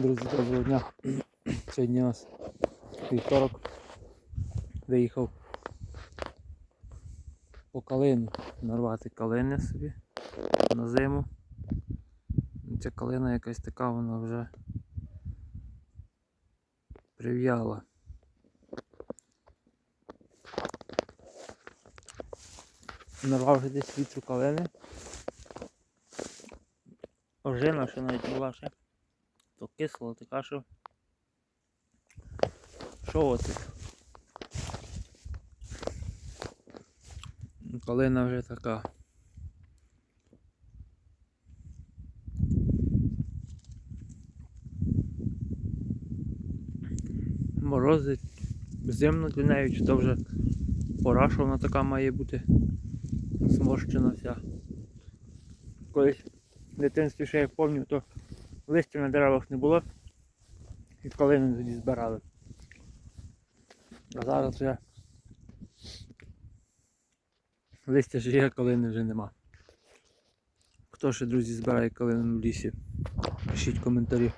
Друзі, доброго дня. Сьогодні у нас вівторок. Виїхав по калину, нарвати калини собі на зиму. Ця калина якась така, вона вже прив'яла. Нарвав вже десь вітру калини. Ожина ще навіть була ще. То кисло, така що. Що оце? Калина вже така. Морози зимно для неї, чи то вже пора, що вона така має бути зморщена вся. Колись в дитинстві ще я пам'ятаю, то листя на деревах не було і ми тоді збирали. А зараз вже листя ж є, калини вже нема. Хто ще, друзі, збирає калину в лісі? Пишіть коментарі.